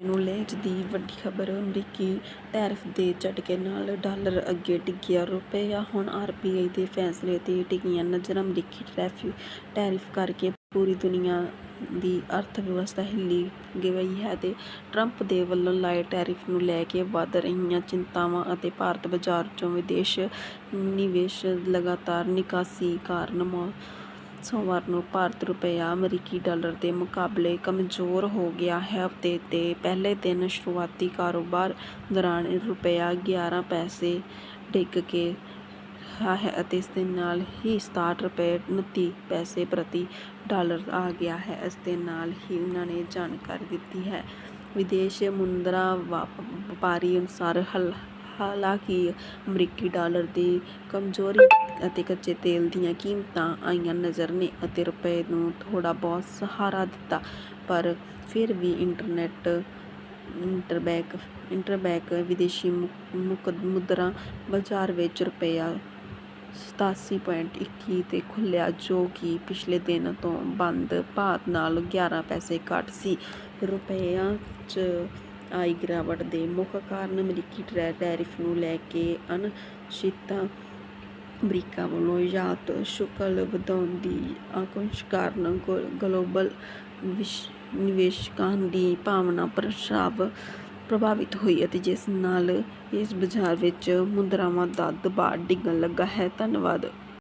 ਨੂੰ ਲੇਜ ਦੀ ਵੱਡੀ ਖਬਰ, ਅਮਰੀਕੀ ਟੈਰਿਫ ਦੇ ਝਟਕੇ ਨਾਲ ਡਾਲਰ ਅੱਗੇ ਡਿੱਗਿਆ, ਰੁਪਇਆ ਹੁਣ ਆਰਬੀਆਈ ਦੇ ਫੈਸਲੇ ਤੇ ਟਿਕੀਆਂ ਨਜ਼ਰਾਂ। ਅਮਰੀਕੀ ਟੈਰਿਫ ਕਰਕੇ ਪੂਰੀ ਦੁਨੀਆ ਦੀ ਅਰਥ ਵਿਵਸਥਾ ਹਿੱਲੀ ਗਈ ਹੈ ਤੇ ਟਰੰਪ ਦੇ ਵੱਲੋਂ ਲਾਏ ਟੈਰਿਫ ਨੂੰ ਲੈ ਕੇ ਵੱਧ ਰਹੀਆਂ ਚਿੰਤਾਵਾਂ ਅਤੇ ਭਾਰਤ ਬਾਜ਼ਾਰ 'ਚੋਂ ਵਿਦੇਸ਼ ਨਿਵੇਸ਼ ਲਗਾਤਾਰ ਨਿਕਾਸੀ ਕਾਰਨ ਸੋਮਵਾਰ ਨੂੰ ਭਾਰਤ ਰੁਪਇਆ ਅਮਰੀਕੀ ਡਾਲਰ ਦੇ ਮੁਕਾਬਲੇ ਕਮਜ਼ੋਰ ਹੋ ਗਿਆ ਹੈ। ਹਫ਼ਤੇ ਦੇ ਪਹਿਲੇ ਦਿਨ ਸ਼ੁਰੂਆਤੀ ਕਾਰੋਬਾਰ ਦੌਰਾਨ ਰੁਪਇਆ 11 ਪੈਸੇ ਡਿੱਗ ਕੇ ਰਿਹਾ ਹੈ ਅਤੇ ਇਸ ਦੇ ਨਾਲ ਹੀ 67 ਰੁਪਏ 29 ਪੈਸੇ ਪ੍ਰਤੀ ਡਾਲਰ ਆ ਗਿਆ ਹੈ। ਇਸ ਦੇ ਨਾਲ ਹੀ ਉਹਨਾਂ ਨੇ ਜਾਣਕਾਰੀ ਦਿੱਤੀ ਹੈ। ਵਿਦੇਸ਼ ਮੁੰਦਰਾ ਵਪ- ਵਪਾਰੀ ਅਨੁਸਾਰ ਹਲ ਹਾਲਾਂਕਿ ਅਮਰੀਕੀ ਡਾਲਰ ਦੀ ਕਮਜ਼ੋਰੀ ਅਤੇ ਕੱਚੇ ਤੇਲ ਦੀਆਂ ਕੀਮਤਾਂ ਆਈਆਂ ਨਜ਼ਰ ਨੇ ਅਤੇ ਰੁਪਏ ਨੂੰ ਥੋੜ੍ਹਾ ਬਹੁਤ ਸਹਾਰਾ ਦਿੱਤਾ, ਪਰ ਫਿਰ ਵੀ ਇੰਟਰਨੈਟ, ਇੰਟਰਬੈਂਕ ਇੰਟਰਬੈਂਕ ਵਿਦੇਸ਼ੀ ਮੁ- ਮੁਕ- ਮੁਦਰਾ ਬਾਜ਼ਾਰ ਵਿੱਚ ਰੁਪਇਆ 87.21 ਤੇ ਖੁੱਲਿਆ ਜੋ ਕਿ ਪਿਛਲੇ ਦਿਨ ਤੋਂ ਬੰਦ ਭਾਅ ਨਾਲ 11 ਪੈਸੇ ਘੱਟ ਸੀ। ਰੁਪਇਆ 'ਚ ਆਈ ਗਿਰਾਵਟ ਦੇ ਮੁੱਖ ਕਾਰਨ ਅਮਰੀਕੀ ਟਰੈ- ਟੈਰਿਫ ਨੂੰ ਲੈ ਕੇ ਅਨਿਸ਼ਚਿਤਤਾ ਅਮਰੀਕਾ ਵੱਲੋਂ ਯਾਤ ਸ਼ੁਲਕ ਵਧਾਉਣ ਦੀ ਆਕੰਸ਼ ਕਾਰਨ ਗੋ- ਗਲੋਬਲ ਵਿਸ਼- ਨਿਵੇਸ਼ਕਾਂ ਦੀ ਭਾਵਨਾ ਪ੍ਰਸ਼ਾਵ ਪ੍ਰਭਾਵਿਤ ਹੋਈ ਅਤੇ ਜਿਸ ਨਾਲ ਇਸ ਬਾਜ਼ਾਰ ਵਿੱਚ ਮੁਦਰਾਵਾਂ ਦਾ ਦਬਾਅ ਡਿੱਗਣ ਲੱਗਾ ਹੈ। ਧੰਨਵਾਦ।